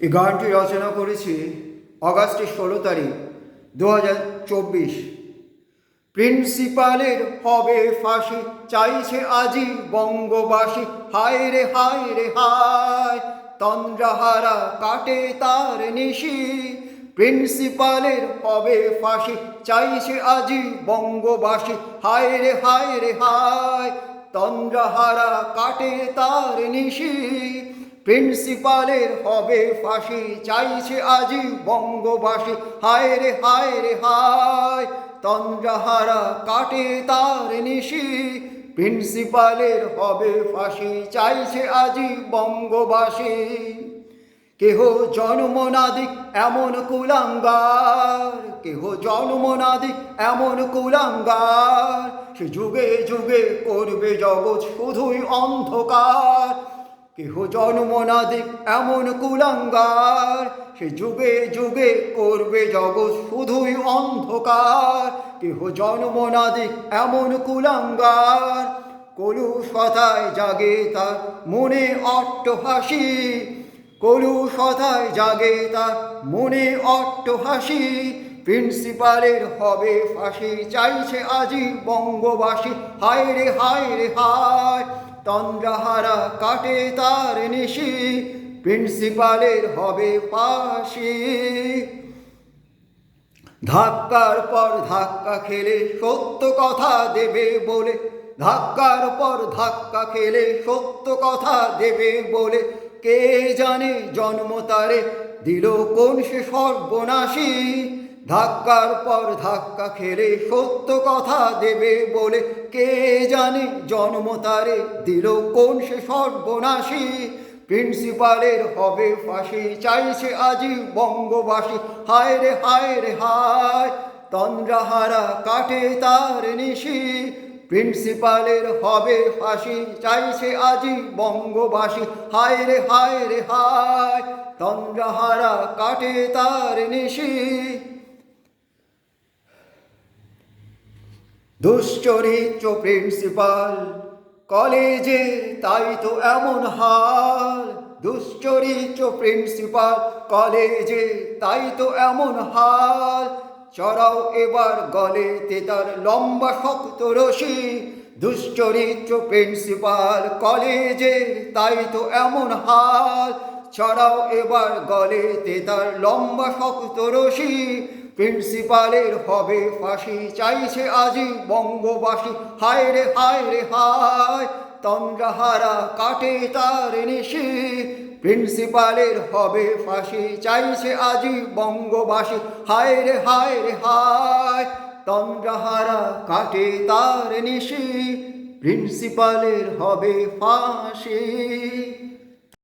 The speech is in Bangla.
এই গানটি রচনা করেছি অগাস্টের ষোলো তারিখ দু হাজার চব্বিশ। প্রিন্সিপালের হবে ফাঁসি, চাইছে আজি বঙ্গবাসী। হায় রে হায় রে, হায়, তন্দ্রাহারা কাটে তার নিশি। প্রিন্সিপালের হবে ফাঁসি, চাইছে আজি বঙ্গবাসী। হায় রে হায় রে, হায়, তন্দ্রাহারা কাটে তার নিশি। প্রিন্সিপালের হবে ফাঁসি, চাইছে আজি বঙ্গবাসী। হায় রে হায় রে, হায়, তন্দ্রাহারা কাটে তার নিশি। প্রিন্সিপালের হবে ফাঁসি, চাইছে আজি বঙ্গবাসী। কেহ জন্ম না দিক এমন কুলাঙ্গার, কেহ জন্ম না দিক এমন কুলাঙ্গার। সে যুগে যুগে করবে জগৎ শুধুই অন্ধকার। কেহ জন্ম এমন কুলাঙ্গার। সে যুগে যুগে করবে জগৎ শুধুই অন্ধকার। কেহ জন্ম না দিক এমন কুলাঙ্গার। কলুষতায় জাগে তার মনে অট্ট হাসি কলুষতায় জাগে তার মনে অট্ট হাসি প্রিন্সিপালের হবে ফাঁসি, চাইছে আজি বঙ্গবাসী। হায় রে হায় রে, হায়। তন্দ্রাহারা কাটে তার নিশি, প্রিন্সিপালের হবে ফাঁসি ধাক্কার পর ধাক্কা খেলে সত্য কথা দেবে বলে, ধাক্কার পর ধাক্কা খেলে সত্য কথা দেবে বলে, কে জানে জন্ম তারে দিল কোন সে সর্বনাশী? ধাক্কার পর ধাক্কা খেলে সত্য কথা দেবে বলে। কে জানে জন্ম তারে দিল কোন সে সর্বনাশী। প্রিন্সিপালের হবে ফাঁসি, চাইছে আজি বঙ্গবাসী। হায় রে হায় রে, হায়, তন্দ্রাহারা কাটে তার নিশি। প্রিন্সিপালের হবে ফাঁসি, চাইছে আজি বঙ্গবাসী। হায় রে হায় রে, হায়, তন্দ্রাহারা কাটে তার নিশি। দুশ্চরিত্র প্রিন্সিপাল, কলেজে তাই তো এমন হাল। দুশ্চরিত্র প্রিন্সিপাল, কলেজে তাই তো এমন হাল। চড়াও এবার গলে তার লম্বা শক্ত রশি। দুশ্চরিত্র প্রিন্সিপাল, কলেজে তাই তো এমন হাল। চড়াও এবার গলে তার লম্বা শক্ত রশি। প্রিন্সিপালের হবে ফাঁসি, চাইছে আজি বঙ্গবাসী। হায় রে হায় রে, হায়, তন্দ্রাহারা কাটে তার নিশি। প্রিন্সিপালের হবে ফাঁসি, চাইছে আজি বঙ্গবাসী। হায় রে হায় রে, হায়, তন্দ্রাহারা কাটে তার নিশি। প্রিন্সিপালের হবে ফাঁসি।